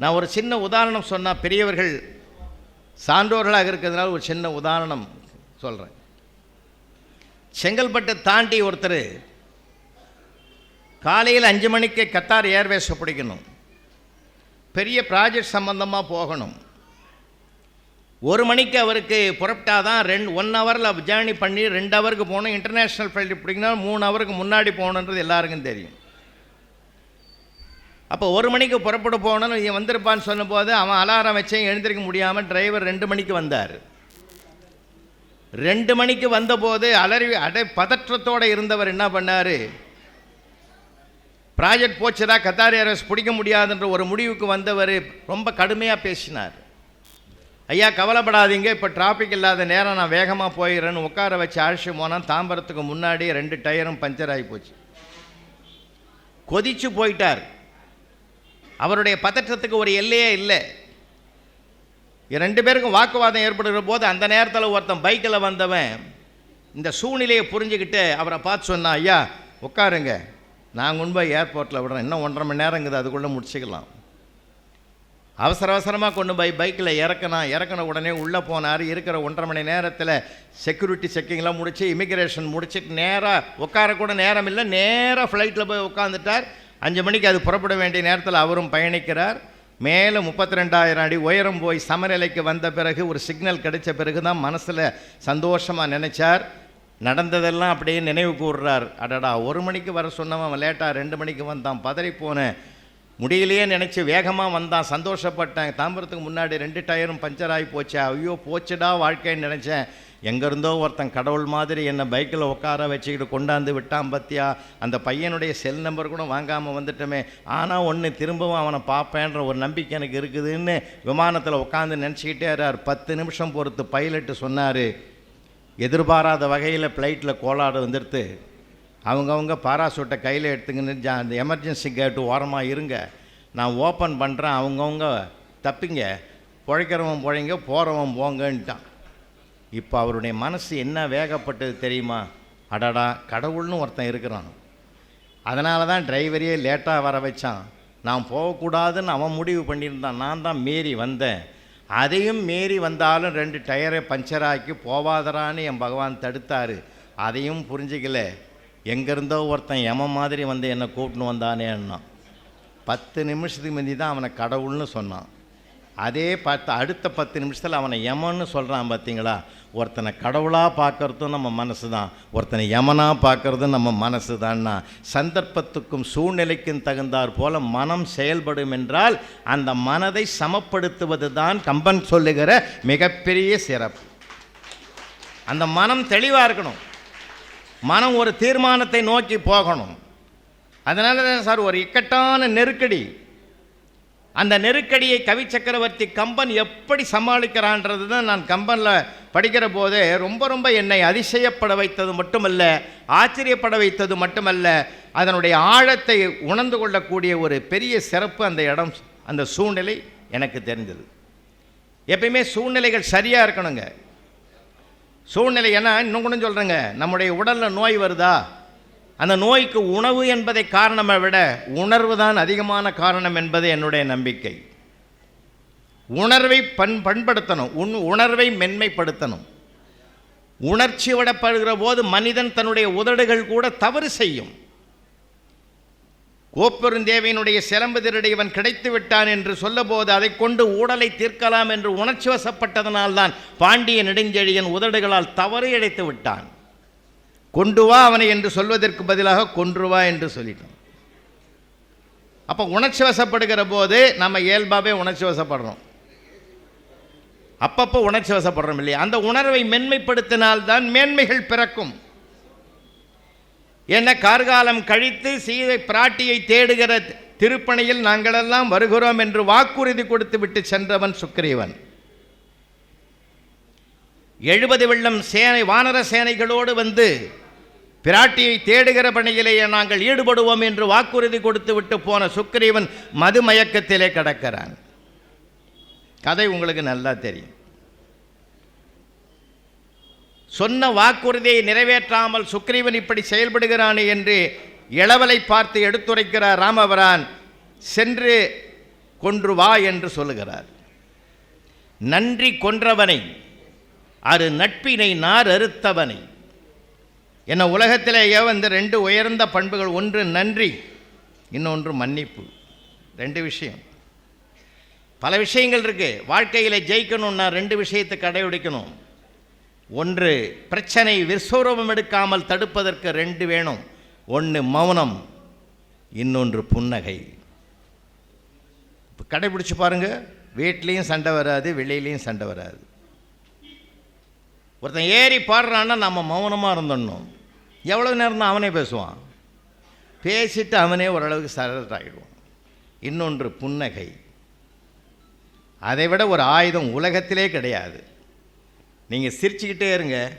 நான் ஒரு சின்ன உதாரணம் சொன்னால் பெரியவர்கள் சான்றோர்களாக இருக்கிறதுனால ஒரு சின்ன உதாரணம் சொல்கிறேன் செங்கல்பட்டை தாண்டி ஒருத்தர் காலையில் அஞ்சு மணிக்கு கத்தார் ஏர்வேஸை பிடிக்கணும். பெரிய ப்ராஜெக்ட் சம்மந்தமாக போகணும். ஒரு மணிக்கு அவருக்கு புறப்பட்டாதான் ரெண்டு ஒன் ஹவரில் ஜேர்னி பண்ணி ரெண்டு ஹவருக்கு போகணும். இன்டர்நேஷ்னல் ஃப்ளைட் பிடிக்கணும் மூணு ஹவருக்கு முன்னாடி போகணுன்றது எல்லாருக்கும் தெரியும். அப்போ ஒரு மணிக்கு புறப்பட போகணும்னு இவன் வந்திருப்பான்னு சொன்னபோது அவன் அலாரம் வச்சேன் எழுந்திருக்க முடியாமல் டிரைவர் ரெண்டு மணிக்கு வந்தார். ரெண்டு மணிக்கு வந்தபோது அலறி அடை பதற்றத்தோடு இருந்தவர் என்ன பண்ணார்? ப்ராஜெக்ட் போச்சுடா கத்தாரி அரஸ் பிடிக்க முடியாதுன்ற ஒரு முடிவுக்கு வந்தவர் ரொம்ப கடுமையாக பேசினார். ஐயா கவலைப்படாதீங்க இப்போ டிராஃபிக் இல்லாத நேரம் நான் வேகமாக போயிடுறேன்னு உட்கார வச்சு அழைச்சி போனால் தாம்பரத்துக்கு முன்னாடி ரெண்டு டயரும் பஞ்சர் ஆகி போச்சு. கொதிச்சு போயிட்டார். அவருடைய பதற்றத்துக்கு ஒரு எல்லையே இல்லை. ரெண்டு பேருக்கும் வாக்குவாதம் ஏற்படுகிற போது அந்த நேரத்தில் ஒருத்தன் பைக்கில் வந்தவன் இந்த சூழ்நிலையை புரிஞ்சுக்கிட்டு அவரை பார்த்து சொன்னான் ஐயா உட்காருங்க. நான் கொண்டு போய் ஏர்போர்ட்டில் விடுறேன். இன்னும் ஒன்றரை மணி நேரங்குது அதுக்குள்ளே முடிச்சுக்கலாம். அவசர அவசரமாக கொண்டு போய் பைக்கில் இறக்கணும் இறக்கின உடனே உள்ளே போனார். இருக்கிற ஒன்றரை மணி நேரத்தில் செக்யூரிட்டி செக்கிங்லாம் முடித்து இமிக்ரேஷன் முடிச்சுட்டு நேராக உட்காரக்கூட நேரம் இல்லை. நேராக ஃப்ளைட்டில் போய் உட்காந்துட்டார் அஞ்சு மணிக்கு அது புறப்பட வேண்டிய நேரத்தில் அவரும் பயணிக்கிறார். மேலே முப்பத்தி ரெண்டாயிரம் அடி உயரம் போய் சமநிலைக்கு வந்த பிறகு ஒரு சிக்னல் கிடைச்ச பிறகு தான் மனசில் சந்தோஷமாக நினச்சார். நடந்ததெல்லாம் அப்படியே நினைவு கூறுறார் அடடா ஒரு மணிக்கு வர சொன்னவன் லேட்டாக ரெண்டு மணிக்கு வந்தான் பதறி போனேன். முடியலையே நினச்சி வேகமாக வந்தான் சந்தோஷப்பட்டேன். தாம்பரத்துக்கு முன்னாடி ரெண்டு டயரும் பஞ்சர் ஆகி போச்சே. ஐயோ போச்சுடா வாழ்க்கைன்னு நினச்சேன். எங்கேருந்தோ ஒருத்தன் கடவுள் மாதிரி என்னை பைக்கில் உட்கார வச்சுக்கிட்டு கொண்டாந்து விட்டான் பத்தியா? அந்த பையனுடைய செல் நம்பர் கூட வாங்காமல் வந்துட்டோமே. ஆனால் ஒன்று திரும்பவும் அவனை பார்ப்பேன்ற ஒரு நம்பிக்கை எனக்கு இருக்குதுன்னு விமானத்தில் உட்காந்து நினச்சிக்கிட்டே இருக்கார். பத்து நிமிஷம் பொறுத்து பைலட்டு சொன்னார். எதிர்பாராத வகையில் ஃப்ளைட்டில் கோளாறு வந்துடுத்து அவங்கவுங்க பாராசூட்டை கையில் எடுத்துக்கின்னு அந்த எமர்ஜென்சி கேட்டு ஓரமாக இருங்க. நான் ஓப்பன் பண்ணுறேன் அவங்கவுங்க தப்பிங்க. பிழைக்கிறவன் பிழைங்க போகிறவன் போங்கன்ட்டான். இப்போ அவருடைய மனசு என்ன வேகப்பட்டது தெரியுமா? அடடா கடவுள்னு ஒருத்தன் இருக்கிறான். அதனால தான் டிரைவரையே லேட்டாக வர வச்சான். நான் போகக்கூடாதுன்னு அவன் முடிவு பண்ணியிருந்தான். நான் தான் மீறி வந்தேன். அதையும் மீறி வந்தாலும் ரெண்டு டயரை பஞ்சராக்கி போவாதரான்னு என் பகவான் தடுத்தார். அதையும் புரிஞ்சிக்கல. எங்கேருந்தோ ஒருத்தன் எம மாதிரி வந்து என்னை கூட்டின்னு வந்தானேன்னா பத்து நிமிஷத்துக்கு முந்தி தான் அவனை கடவுள்னு சொன்னான். அதே பத்து அடுத்த பத்து நிமிஷத்தில் அவனை யமன்னு சொல்கிறான் பார்த்தீங்களா ஒருத்தனை கடவுளாக பார்க்கறதும் நம்ம மனசு தான் ஒருத்தனை யமனாக பார்க்கறதும் நம்ம மனசு தான்னா சந்தர்ப்பத்துக்கும் சூழ்நிலைக்கும் தகுந்தாற் போல மனம் செயல்படும் என்றால் அந்த மனதை சமப்படுத்துவது தான் கம்பன் சொல்லுகிற மிகப்பெரிய சிறப்பு. அந்த மனம் தெளிவாக இருக்கணும். மனம் ஒரு தீர்மானத்தை நோக்கி போகணும். அதனால தான் சார் ஒரு இக்கட்டான நெருக்கடி. அந்த நெருக்கடியை கவி சக்கரவர்த்தி கம்பன் எப்படி சமாளிக்கிறான்றது தான் நான் கம்பனில் படிக்கிற போதே ரொம்ப ரொம்ப என்னை அதிசயப்பட வைத்தது மட்டுமல்ல ஆச்சரியப்பட வைத்தது மட்டுமல்ல அதனுடைய ஆழத்தை உணர்ந்து கொள்ளக்கூடிய ஒரு பெரிய சிறப்பு அந்த இடம் அந்த சூழ்நிலை எனக்கு தெரிஞ்சது. எப்பயுமே சூழ்நிலைகள் சரியாக இருக்கணுங்க. சூழ்நிலை ஏன்னா இன்னும் கூட சொல்கிறேங்க நம்முடைய உடலில் நோய் வருதா? அந்த நோய்க்கு உணவு என்பதை காரணமை விட உணர்வு தான் அதிகமான காரணம் என்பது என்னுடைய நம்பிக்கை. உணர்வை பண் பண்படுத்தணும். உன் உணர்வை மென்மைப்படுத்தணும். உணர்ச்சி விடப்படுகிற போது மனிதன் தன்னுடைய உதடுகள் கூட தவறு செய்யும். கோப்பெருந்தேவையினுடைய சிலம்பு திருடையவன் கிடைத்து விட்டான் என்று சொல்லபோது அதை கொண்டு ஊடலை தீர்க்கலாம் என்று உணர்ச்சி வசப்பட்டதனால்தான் பாண்டிய நெடுஞ்செழியன் உதடுகளால் தவறு இழைத்து விட்டான். கொண்டு வா அவனை என்று சொல்வதற்கு பதிலாக கொன்று வா என்று சொல்லிட்டோம். அப்போ உணர்ச்சி வசப்படுகிற போது நம்ம இயல்பாகவே உணர்ச்சி வசப்படுறோம். அப்பப்போ உணர்ச்சி வசப்படுறோம் இல்லையா? அந்த உணர்வை மென்மைப்படுத்தினால்தான் மேன்மைகள் பிறக்கும். என்ன? கார்காலம் கழித்து சீதை பிராட்டியை தேடுகிற திருப்பணியில் நாங்களெல்லாம் வருகிறோம் என்று வாக்குறுதி கொடுத்து விட்டு சென்றவன் சுக்கிரீவன் எழுபது வெள்ளம் சேனை வானர சேனைகளோடு வந்து பிராட்டியை தேடுகிற பணியிலேயே நாங்கள் ஈடுபடுவோம் என்று வாக்குறுதி கொடுத்து விட்டு போன சுக்ரீவன் மது மயக்கத்திலே கிடக்கிறான். கதை உங்களுக்கு நல்லா தெரியும். சொன்ன வாக்குறுதியை நிறைவேற்றாமல் சுக்ரீவன் இப்படி செயல்படுகிறானே என்று இளவலை பார்த்து எடுத்துரைக்கிறார் ராமவரான் சென்று கொன்று வா என்று சொல்லுகிறார். நன்றி கொன்றவனை அரு நட்பினை நார் அறுத்தவனை என்ன உலகத்திலேயே வந்து ரெண்டு உயர்ந்த பண்புகள் ஒன்று நன்றி இன்னொன்று மன்னிப்பு. ரெண்டு விஷயம். பல விஷயங்கள் இருக்குது வாழ்க்கையில் ஜெயிக்கணும்னா ரெண்டு விஷயத்தை கடைபிடிக்கணும். ஒன்று பிரச்சனை விஸ்வரூபம் எடுக்காமல் தடுப்பதற்கு ரெண்டு வேணும். ஒன்று மௌனம் இன்னொன்று புன்னகை. இப்போ கடைபிடிச்சி பாருங்க. வீட்லேயும் சண்டை வராது வெளியிலையும் சண்டை வராது. ஒருத்தன் ஏறி பாடுறான்னா நம்ம மௌனமாக இருந்துடணும். எவ்வளோ நேரம் தான் அவனே பேசுவான். பேசிட்டு அவனே ஓரளவுக்கு சரண்டர் ஆகிடுவான். இன்னொன்று புன்னகை. அதை விட ஒரு ஆயுதம் உலகத்திலே கிடையாது. நீங்கள் சிரிச்சுக்கிட்டே இருங்க.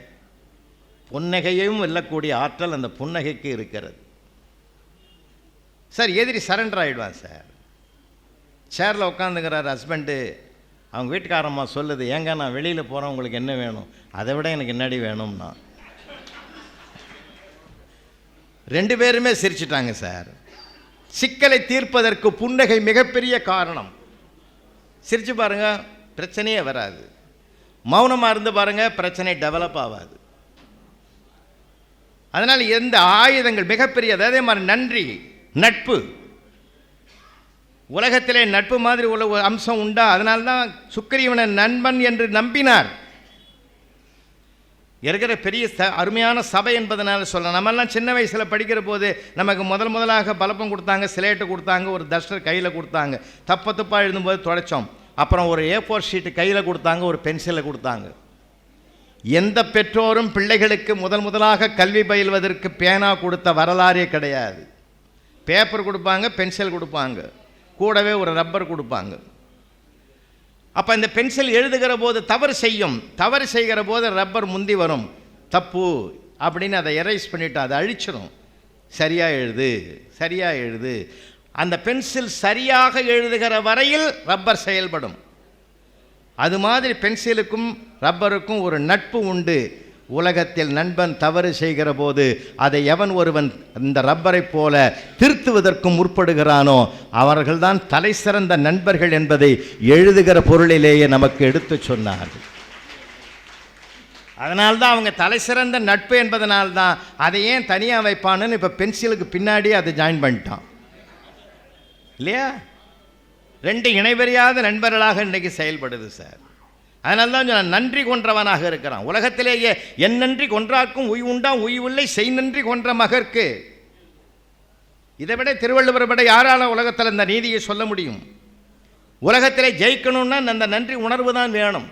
புன்னகையும் வெல்லக்கூடிய ஆற்றல் அந்த புன்னகைக்கு இருக்கிறது. சார் எதிரி சரண்டர் ஆகிடுவான் சார். சேரில் உட்காந்துக்கிறார் ஹஸ்பண்டு. அவங்க வீட்டுக்காரம்மா சொல்லுது ஏங்க நான் வெளியில் போகிறேன் உங்களுக்கு என்ன வேணும்? அதை விட எனக்கு என்னடி வேணும்னா. ரெண்டு பேருமே சிரிச்சிட்டாங்க சார். சிக்கலை தீர்ப்பதற்கு புன்னகை மிகப்பெரிய காரணம். சிரித்து பாருங்க பிரச்சனையே வராது. மௌனமாக இருந்து பாருங்க பிரச்சனை டெவலப் ஆகாது அதனால் எந்த ஆயுதங்கள் மிகப்பெரிய அதே மாதிரி நன்றி நட்பு. உலகத்திலே நட்பு மாதிரி உள்ள ஒரு அம்சம் உண்டா? அதனால்தான் சுக்கிரீவனை நண்பன் என்று நம்பினார். இருக்கிற பெரிய ச அருமையான சபை என்பதனால சொல்லலாம். நம்மெல்லாம் சின்ன வயசில் படிக்கிற போது நமக்கு முதல் முதலாக பலப்பம் கொடுத்தாங்க சிலேட்டு கொடுத்தாங்க ஒரு டஸ்டர் கையில் கொடுத்தாங்க. தப்ப தப்பாக எழுதும்போது துடைச்சோம். அப்புறம் ஒரு ஏ ஃபோர் ஷீட்டு கையில் கொடுத்தாங்க ஒரு பென்சிலை கொடுத்தாங்க. எந்த பெற்றோரும் பிள்ளைகளுக்கு முதல் முதலாக கல்வி பயில்வதற்கு பேனா கொடுத்த வரலாறே கிடையாது. பேப்பர் கொடுப்பாங்க பென்சில் கொடுப்பாங்க. கூடவே ஒரு ரப்பர் கொடுப்பாங்க. அப்போ இந்த பென்சில் எழுதுகிற போது தவறு செய்யும். தவறு செய்கிற போது ரப்பர் முந்தி வரும். தப்பு. அப்படின்னு அதை எரைஸ் பண்ணிவிட்டு அதை அழிச்சிடும் சரியாக எழுது. சரியாக எழுது. அந்த பென்சில் சரியாக எழுதுகிற வரையில் ரப்பர் செயல்படும். அது மாதிரி பென்சிலுக்கும் ரப்பருக்கும் ஒரு நட்பு உண்டு. உலகத்தில் நண்பன் தவறு செய்கிற போது அதை எவன் ஒருவன் இந்த ரப்பரைப் போல திருத்துவதற்கும் முற்படுகிறானோ அவர்கள்தான் தலை சிறந்த நண்பர்கள் என்பதை எழுதுகிற பொருளிலேயே நமக்கு எடுத்துச் சொன்னார்கள். அதனால்தான் அவங்க தலை சிறந்த நட்பு என்பதனால்தான் அதை ஏன் தனியாக வைப்பானுன்னு இப்போ பென்சிலுக்கு பின்னாடியே அதை ஜாயின் பண்ணிட்டான். இல்லையா? ரெண்டு இணைவறியாத நண்பர்களாக இன்றைக்கு செயல்படுது சார். அதனால தான் நான் நன்றி கொன்றவனாக இருக்கிறான். உலகத்திலேயே என் நன்றி கொன்றாக்கும் உய் உண்டாம் உய் செய் நன்றி கொன்ற மகற்கு. இதை விட திருவள்ளுவர் விட யாரால உலகத்தில் இந்த நீதியை சொல்ல முடியும்? உலகத்திலே ஜெயிக்கணும்னா அந்த நன்றி உணர்வு தான் வேணும்.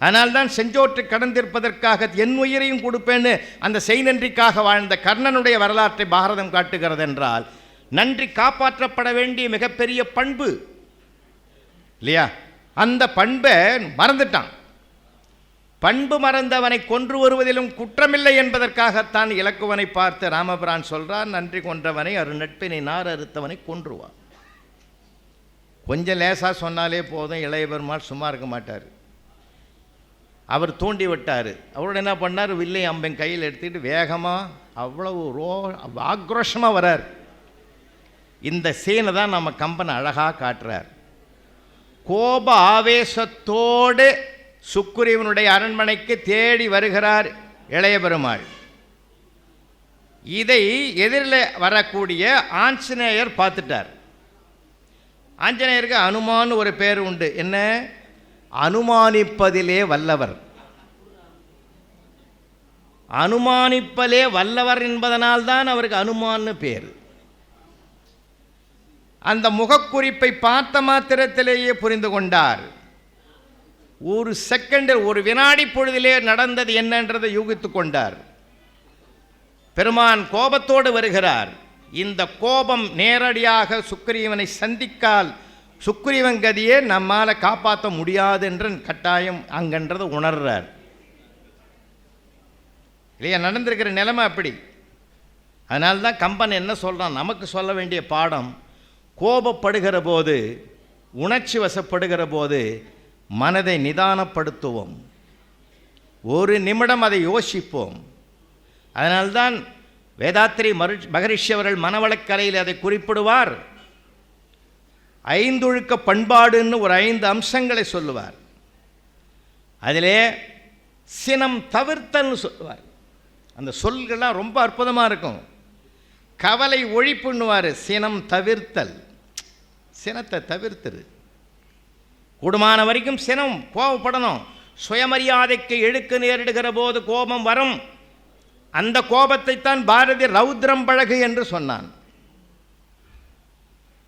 அதனால்தான் செஞ்சோற்று கடந்திருப்பதற்காக என் உயிரையும் கொடுப்பேன்னு அந்த செய் நன்றிக்காக வாழ்ந்த கர்ணனுடைய வரலாற்றை பாரதம் காட்டுகிறது என்றால் நன்றி காப்பாற்றப்பட வேண்டிய மிகப்பெரிய பண்பு இல்லையா? அந்த பண்பை மறந்துட்டான். பண்பு மறந்தவனை கொன்று வருவதிலும் குற்றமில்லை என்பதற்காகத்தான் இலக்குவனை பார்த்து ராமபிரான் சொல்றார் நன்றி கொன்றவனை அரு நட்பினை நார் அறுத்தவனை கொன்றுவான். கொஞ்சம் லேசாக சொன்னாலே போதும் இளைய பெருமாள் சும்மா இருக்க மாட்டார். அவர் தூண்டி விட்டார். அவரோட என்ன பண்ணார்? வில்லை அம்பன் கையில் எடுத்துக்கிட்டு வேகமாக அவ்வளவு ரோ ஆக்ரோஷமாக வரார். இந்த சீனை தான் நம்ம கம்பன் அழகாக காட்டுறார். கோப ஆவேசத்தோடு சுக்குரீவனுடைய அரண்மனைக்கு தேடி வருகிறார் இளைய பெருமாள். இதை எதிரில் வரக்கூடிய ஆஞ்சநேயர் பார்த்துட்டார். ஆஞ்சநேயருக்கு அனுமான் ஒரு பேர் உண்டு. என்ன? அனுமானிப்பதிலே வல்லவர். அனுமானிப்பலே வல்லவர் என்பதனால்தான் அவருக்கு அனுமான்னு பேர். அந்த முகக்குறிப்பை பார்த்த மாத்திரத்திலேயே புரிந்து கொண்டார். ஒரு செகண்டில் ஒரு வினாடி பொழுதிலே நடந்தது என்னன்றதை யூகித்து கொண்டார். பெருமான் கோபத்தோடு வருகிறார். இந்த கோபம் நேரடியாக சுக்கிரீவனை சந்திக்கால் சுக்கிரீவன் கதியே நம்மால் காப்பாற்ற முடியாது என்ற கட்டாயம் அங்கன்றதை உணர்றார். இல்லையா நடந்திருக்கிற நிலைமை அப்படி. அதனால்தான் கம்பன் என்ன சொல்கிறான் நமக்கு சொல்ல வேண்டிய பாடம் கோபப்படுகிற போது உணர்ச்சி வசப்படுகிற போது மனதை நிதானப்படுத்துவோம். ஒரு நிமிடம் அதை யோசிப்போம். அதனால்தான் வேதாத்திரி மரு மகரிஷி அவர்கள் மனவளக்கரையில் அதை குறிப்பிடுவார். ஐந்தொழுக்க பண்பாடுன்னு ஒரு ஐந்து அம்சங்களை சொல்லுவார். அதிலே சினம் தவிர்த்தல்னு சொல்லுவார். அந்த சொல்கள்லாம் ரொம்ப அற்புதமாக இருக்கும். கவலை ஒழிப்புன்னுவார் சினம் தவிர்த்தல். சினத்தை தவிர்த்துரு கூடுமான வரைக்கும் சினம் கோபப்படணும் சுயமரியாதைக்கு எழுக்க நேரிடுகிற போது கோபம் வரும். அந்த கோபத்தைத்தான் பாரதி ரௌத்ரம் பழகு என்று சொன்னான்.